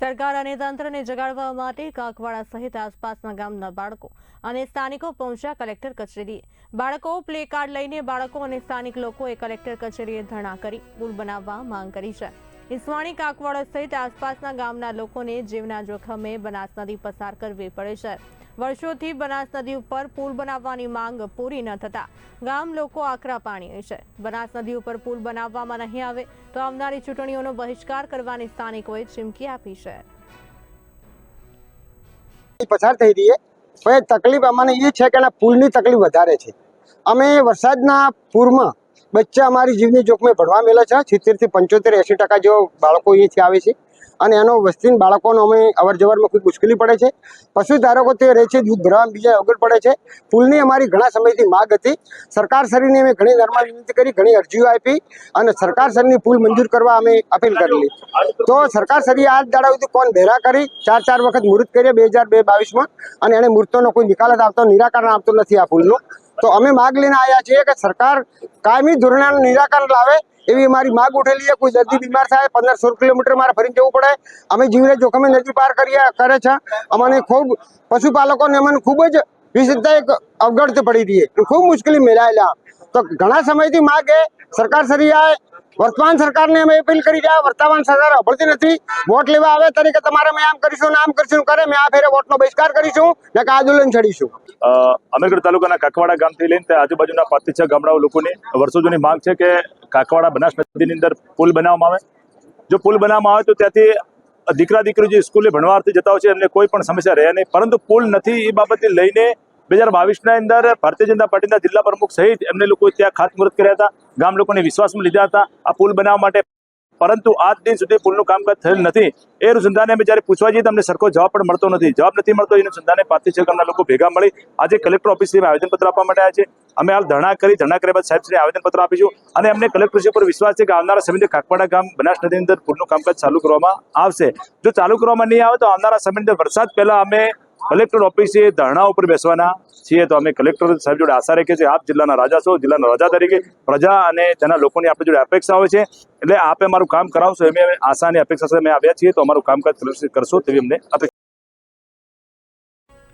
સરકાર અને તંત્રને જગાડવા માટે કાકવાડા સહિત આસપાસના ગામના બાળકો અને સ્થાનિકો પહોંચ્યા કલેક્ટર કચેરીએ. બાળકો પ્લે કાર્ડ લઈને બાળકો અને સ્થાનિક લોકોએ કલેક્ટર કચેરીએ ધરણા કરી પુલ બનાવવા માંગ કરી છે. ઈસવાણી કાકવાડા સહિત આસપાસના ગામના લોકોને જીવના જોખમે બનાસ નદી પસાર કરવી પડે છે. વર્ષોથી બનાસ નદી ઉપર પુલ બનાવવાની માંગ પૂરી ન થતા ગામ લોકો આકરા પાણી છે. બનાસ નદી ઉપર પુલ બનાવવામાં નહીં આવે તો આવનારી ચૂંટણીઓનો બહિષ્કાર કરવાની સ્થાનિકોએ ચીમકી આપી છે. પસાર થઈ રહીએ પણ તકલીફ અમને એ છે કે પુલની તકલીફ વધારે છે. અમે વરસાદના પૂરમાં બચ્ચા અમારી જીવની જોખમે ભણવા મેલા છે. સિત્તેરથી પંચોતેર એંસી ટકા જેવો બાળકો અહીંથી આવે છે. અને એનો વસ્તીન બાળકોનો અમે અવર જવરમાં ખૂબ મુશ્કેલી પડે છે. પશુ ધારકો તે રહે છે, દૂધ ભરવામાં બીજા અગર પડે છે. પુલની અમારી ઘણા સમયથી માગ હતી. સરકાર શ્રીને અમે ઘણી નર્મા વિનંતી કરી, ઘણી અરજીઓ આપી અને સરકાર શ્રીની પુલ મંજૂર કરવા અમે અપીલ કરેલી. તો સરકાર આ દાડા સુધી કોણ ભેરા કરી? ચાર ચાર વખત મુહૂર્ત કર્યા બે હજાર બે બાવીસમાં અને એને મુહૂર્તોનો કોઈ નિકાલ જ આવતો, નિરાકરણ આવતો નથી આ પુલનું. તો અમે માગ લઈને આવ્યા છીએ કે સરકાર કાયમી ધોરણાનું નિરાકરણ લાવે એવી અમારી માગ ઉઠેલી છે. કોઈ દર્દી બીમાર થાય પંદર સોળ કિલોમીટર મારે ફરીને જવું પડે. અમે જીવને જોખમે નદી પાર કરીએ કરે છે. અમને ખૂબ પશુપાલકોને અમને ખૂબ જ વિશેષતા એક અવગડ પડી રહી ખૂબ મુશ્કેલી મેળાયેલા. તો ઘણા સમયથી માગ સરકાર સરિયાએ વર્તમાન સરકારને અમે અપીલ કરી રહ્યા, વર્તમાન સરકાર અભળતી નથી. વોટ લેવા આવે તરીકે તમારે અમે આમ કરીશું ને આમ કરીશું કરે, મેં આ ફેરે વોટનો બહિષ્કાર કરીશું ને કે આંદોલન છડીશું અમીરગઢ તાલુકાના કાકવાડા ગામથી લઈને આજુબાજુના પાંચથી છ ગામડાઓ લોકોની વર્ષો જૂની માંગ છે કે કાકવાડા બનાસ નદીની અંદર પુલ બનાવવામાં આવે. જો પુલ બનાવવામાં આવે તો ત્યાંથી દીકરા દીકરીઓ જે સ્કૂલે ભણવા અર્થે જતા હોય છે, એમને કોઈ પણ સમસ્યા રહે નહીં. પરંતુ પુલ નથી, એ બાબતને લઈને બે હજાર બાવીસના અંદર ભારતીય જનતા પાર્ટીના જિલ્લા પ્રમુખ સહિત એમને લોકો ત્યાં ખાતમુહૂર્ત કર્યા હતા. ગામ લોકોને વિશ્વાસમાં લીધા હતા. આ પુલ બનાવવા માટે. પરંતુ આજ દિન સુધી પુલનું કામકાજ થયેલ નથી. એ અનુસંધાને અમે જ્યારે પૂછવા જઈએ તો અમને સરખો જવાબ પણ મળતો નથી. જવાબ નથી મળતો. એ અનુસંધાને પાંચથી છ લોકો ભેગા મળી આજે કલેક્ટર ઓફિસમાં આવેદનપત્ર આપવા માટે આવ્યા છે અમે હાલ ધરણા કરી. ધરણા કર્યા બાદ સાહેબશ્રીને આવેદનપત્ર આપીશું. અને અમને કલેક્ટરશ્રી પર વિશ્વાસ છે કે આવનારા સમયની કાકવાડા ગામ બનાસ નદી અંદર પુલનું કામકાજ ચાલુ કરવામાં આવશે. જો ચાલુ કરવામાં નહીં આવે તો આવનારા સમયની અંદર વરસાદ પહેલાં અમે કલેક્ટર ઓફિસે ધરણા ઉપર બેસવાના છીએ, તો અમે કલેક્ટર સાહેબ જોડે આશા રાખીએ છીએ, આપ જિલ્લાના રાજા છો, જિલ્લાના રાજા તરીકે પ્રજા અને તેના લોકોની આપણી જોડે અપેક્ષા હોય છે. એટલે આપે અમારું કામ કરાવશો એમ આશા અને અપેક્ષા સાથે અમે આવ્યા છીએ, તો અમારું કામકાજ કરશો તેવી અમને અપેક્ષા